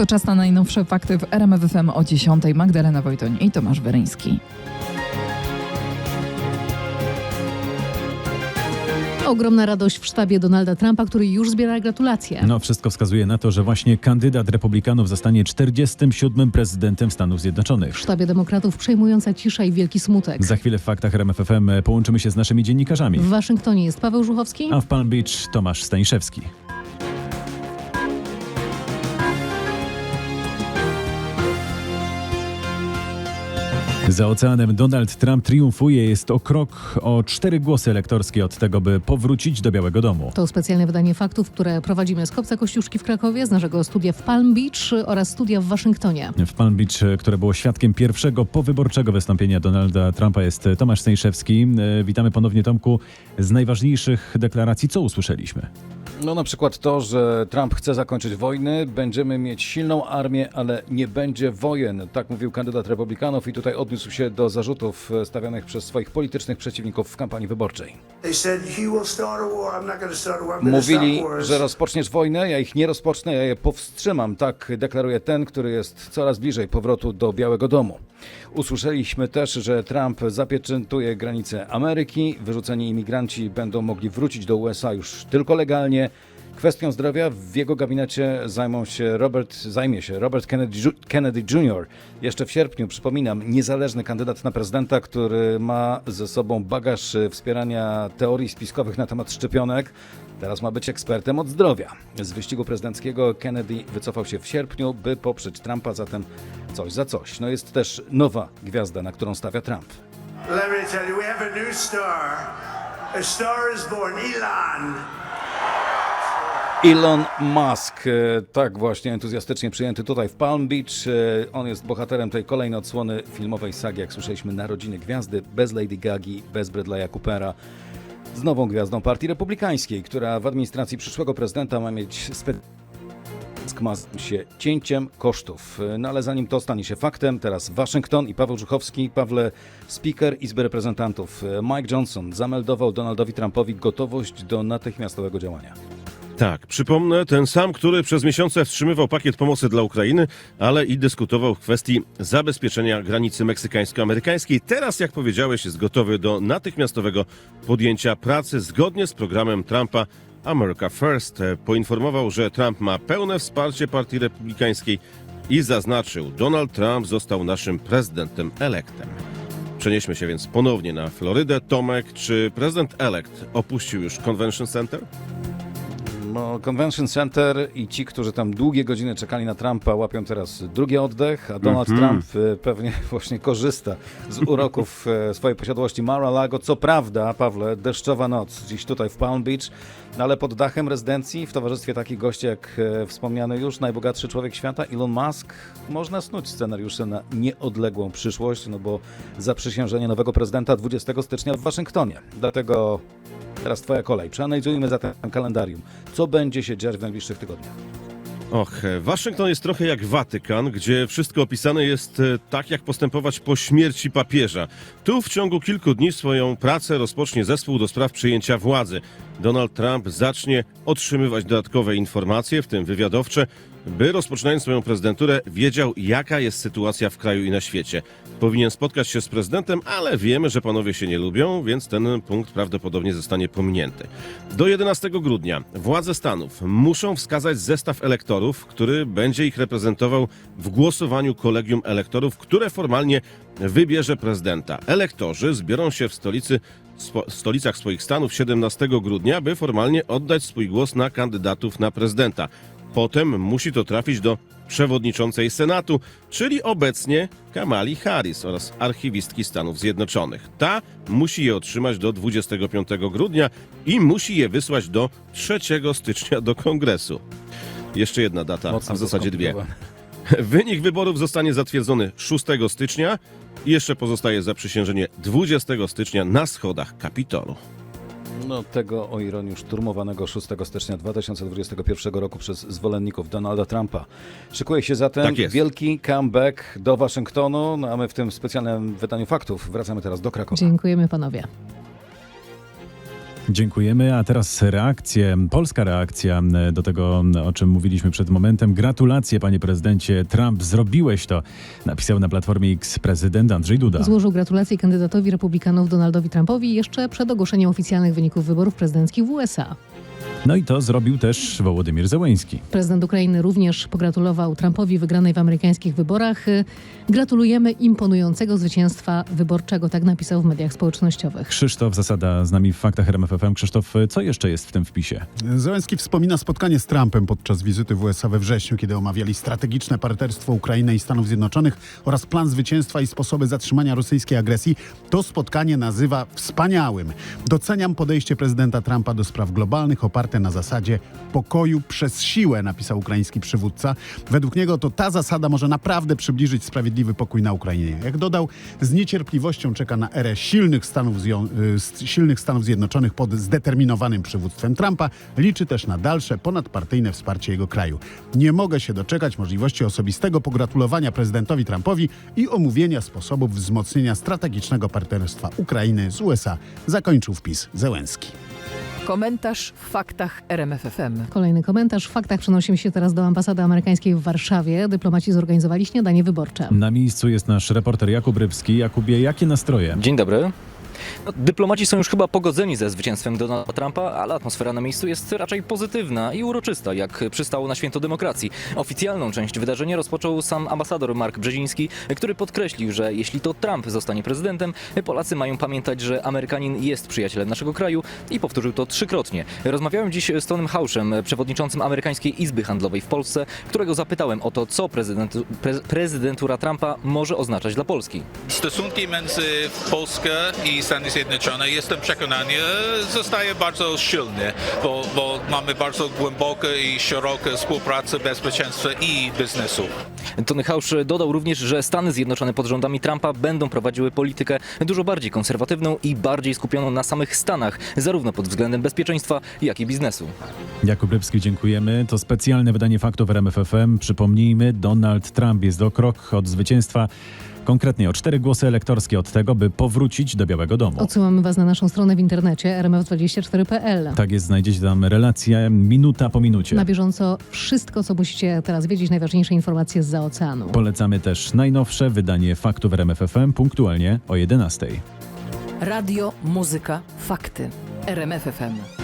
To czas na najnowsze fakty w RMF FM o 10. Magdalena Wojtoń i Tomasz Weryński. Ogromna radość w sztabie Donalda Trumpa, który już zbiera gratulacje. No, wszystko wskazuje na to, że właśnie kandydat republikanów zostanie 47. prezydentem Stanów Zjednoczonych. W sztabie demokratów przejmująca cisza i wielki smutek. Za chwilę w faktach RMFFM połączymy się z naszymi dziennikarzami. W Waszyngtonie jest Paweł Żuchowski. A w Palm Beach Tomasz Staniszewski. Za oceanem Donald Trump triumfuje. Jest o krok o cztery głosy elektorskie od tego, by powrócić do Białego Domu. To specjalne wydanie faktów, które prowadzimy z Kopca Kościuszki w Krakowie, z naszego studia w Palm Beach oraz studia w Waszyngtonie. W Palm Beach, które było świadkiem pierwszego powyborczego wystąpienia Donalda Trumpa jest Tomasz Staniszewski. E, Witamy ponownie Tomku. Z najważniejszych deklaracji co usłyszeliśmy? No na przykład to, że Trump chce zakończyć wojny, będziemy mieć silną armię, ale nie będzie wojen. Tak mówił kandydat republikanów i tutaj odniósł się do zarzutów e, stawianych przez swoich politycznych przeciwników w kampanii wyborczej. Mówili, że rozpoczniesz wojnę, ja ich nie rozpocznę, ja je powstrzymam. Tak deklaruje ten, który jest coraz bliżej powrotu do Białego Domu. Usłyszeliśmy też, że Trump zapieczętuje granice Ameryki, wyrzuceni imigranci będą mogli wrócić do USA już tylko legalnie. Kwestią zdrowia w jego gabinecie zajmą się Robert, zajmie się Robert Kennedy, Kennedy Jr. Jeszcze w sierpniu, przypominam, niezależny kandydat na prezydenta, który ma ze sobą bagaż e, wspierania teorii spiskowych na temat szczepionek. Teraz ma być ekspertem od zdrowia. Z wyścigu prezydenckiego Kennedy wycofał się w sierpniu, by poprzeć Trumpa, zatem coś za coś. No jest też nowa gwiazda, na którą stawia Trump. Let me tell you, we have a new star. A star is born, Elon. Elon Musk, e, tak właśnie entuzjastycznie przyjęty tutaj w Palm Beach. E, On jest bohaterem tej kolejnej odsłony filmowej sagi, jak słyszeliśmy, Narodziny Gwiazdy, bez Lady Gagi, bez Bradley'a Coopera. Z nową gwiazdą Partii Republikańskiej, która w administracji przyszłego prezydenta ma mieć specjalny ma się cięciem kosztów. No ale zanim to stanie się faktem, teraz Waszyngton i Paweł Żuchowski, Pawle, speaker Izby Reprezentantów Mike Johnson zameldował Donaldowi Trumpowi gotowość do natychmiastowego działania. Tak, przypomnę, ten sam, który przez miesiące wstrzymywał pakiet pomocy dla Ukrainy, ale i dyskutował w kwestii zabezpieczenia granicy meksykańsko-amerykańskiej. Teraz, jak powiedziałeś, jest gotowy do natychmiastowego podjęcia pracy zgodnie z programem Trumpa America First. Poinformował, że Trump ma pełne wsparcie Partii Republikańskiej i zaznaczył, Donald Trump został naszym prezydentem elektem. Przenieśmy się więc ponownie na Florydę. Tomek, czy prezydent elekt opuścił już Convention Center? No, Convention Center i ci, którzy tam długie godziny czekali na Trumpa, łapią teraz drugi oddech, a Donald Trump e, pewnie właśnie korzysta z uroków e, swojej posiadłości Mar-a-Lago. Co prawda, Pawle, deszczowa noc dziś tutaj w Palm Beach, no ale pod dachem rezydencji, w towarzystwie takich gości jak e, wspomniany już najbogatszy człowiek świata, Elon Musk, można snuć scenariusze na nieodległą przyszłość, no bo zaprzysiężenie nowego prezydenta 20 stycznia w Waszyngtonie. Dlatego Teraz twoja kolej. Przeanalizujmy zatem kalendarium. Co będzie się dziać w najbliższych tygodniach? Och, Waszyngton jest trochę jak Watykan, gdzie wszystko opisane jest e, tak, jak postępować po śmierci papieża. Tu w ciągu kilku dni swoją pracę rozpocznie zespół do spraw przyjęcia władzy. Donald Trump zacznie otrzymywać dodatkowe informacje, w tym wywiadowcze, by rozpoczynając swoją prezydenturę wiedział, jaka jest sytuacja w kraju i na świecie. Powinien spotkać się z prezydentem, ale wiemy, że panowie się nie lubią, więc ten punkt prawdopodobnie zostanie pominięty. Do 11 grudnia władze Stanów muszą wskazać zestaw elektorów, który będzie ich reprezentował w głosowaniu kolegium elektorów, które formalnie wybierze prezydenta. Elektorzy zbiorą się w stolicy spo, stolicach swoich stanów 17 grudnia, by formalnie oddać swój głos na kandydatów na prezydenta. Potem musi to trafić do przewodniczącej Senatu, czyli obecnie Kamali Harris oraz archiwistki Stanów Zjednoczonych. Ta musi je otrzymać do 25 grudnia i musi je wysłać do 3 stycznia do kongresu. Jeszcze jedna data, a w zasadzie dwie. Wynik wyborów zostanie zatwierdzony 6 stycznia i jeszcze pozostaje zaprzysiężenie 20 stycznia na schodach Kapitolu. No tego o ironię szturmowanego 6 stycznia 2021 roku przez zwolenników Donalda Trumpa. Szykuje się zatem Tak wielki comeback do Waszyngtonu, no a my w tym specjalnym wydaniu faktów wracamy teraz do Krakowa. Dziękujemy panowie. Dziękujemy, a teraz reakcje, polska reakcja e, do tego, o czym mówiliśmy przed momentem. Gratulacje, panie prezydencie Trump, zrobiłeś to, napisał na Platformie X prezydent Andrzej Duda. Złożył gratulacje kandydatowi republikanów Donaldowi Trumpowi jeszcze przed ogłoszeniem oficjalnych wyników wyborów prezydenckich w USA. No i to zrobił też Wołodymir Zełęński. Prezydent Ukrainy również pogratulował Trumpowi wygranej w amerykańskich wyborach. Gratulujemy imponującego zwycięstwa wyborczego, tak napisał w mediach społecznościowych. Krzysztof Zasada z nami w Faktach RMFFM. Krzysztof, co jeszcze jest w tym wpisie? Zełenski wspomina spotkanie z Trumpem podczas wizyty w USA we wrześniu, kiedy omawiali strategiczne partnerstwo Ukrainy i Stanów Zjednoczonych oraz plan zwycięstwa i sposoby zatrzymania rosyjskiej agresji. To spotkanie nazywa wspaniałym. Doceniam podejście prezydenta Trumpa do spraw globalnych oparte na zasadzie pokoju przez siłę, napisał ukraiński przywódca. Według niego to ta zasada może naprawdę przybliżyć sprawiedliwy pokój na Ukrainie. Jak dodał, z niecierpliwością czeka na erę silnych Stanów, y, silnych Stanów Zjednoczonych pod zdeterminowanym przywództwem Trumpa. Liczy też na dalsze ponadpartyjne wsparcie jego kraju. Nie mogę się doczekać możliwości osobistego pogratulowania prezydentowi Trumpowi i omówienia sposobów wzmocnienia strategicznego partnerstwa Ukrainy z USA. Zakończył wpis Zełenski. Komentarz w faktach RMFFM. Kolejny komentarz. W faktach przenosimy się teraz do ambasady amerykańskiej w Warszawie. Dyplomaci zorganizowali śniadanie wyborcze. Na miejscu jest nasz reporter Jakub Rybski. Jakubie, jakie nastroje? Dzień dobry. No, dyplomaci są już chyba pogodzeni ze zwycięstwem Donalda Trumpa, ale atmosfera na miejscu jest raczej pozytywna i uroczysta, jak przystało na święto demokracji. Oficjalną część wydarzenia rozpoczął sam ambasador Mark Brzeziński, który podkreślił, że jeśli to Trump zostanie prezydentem, Polacy mają pamiętać, że Amerykanin jest przyjacielem naszego kraju i powtórzył to trzykrotnie. Rozmawiałem dziś z Tonym Hauszem, przewodniczącym Amerykańskiej Izby Handlowej w Polsce, którego zapytałem o to, co pre, prezydentura Trumpa może oznaczać dla Polski. Stosunki między Polską i Stany Zjednoczone, jestem przekonany, zostaje bardzo silne, bo, bo mamy bardzo głęboką i szeroką współpracę bezpieczeństwa i biznesu. Tony Hausch dodał również, że Stany Zjednoczone pod rządami Trumpa będą prowadziły politykę dużo bardziej konserwatywną i bardziej skupioną na samych Stanach, zarówno pod względem bezpieczeństwa, jak i biznesu. Jakub Rybski, dziękujemy. To specjalne wydanie faktów RMFFM. Przypomnijmy, Donald Trump jest o krok od zwycięstwa. Konkretnie o cztery głosy elektorskie od tego, by powrócić do Białego Domu. Odsyłamy Was na naszą stronę w internecie rmf24.pl. Tak jest, znajdziecie tam relację minuta po minucie. Na bieżąco wszystko, co musicie teraz wiedzieć, najważniejsze informacje z oceanu. Polecamy też najnowsze wydanie faktów RMFFM punktualnie o 11. Radio, muzyka, fakty. RMFFM.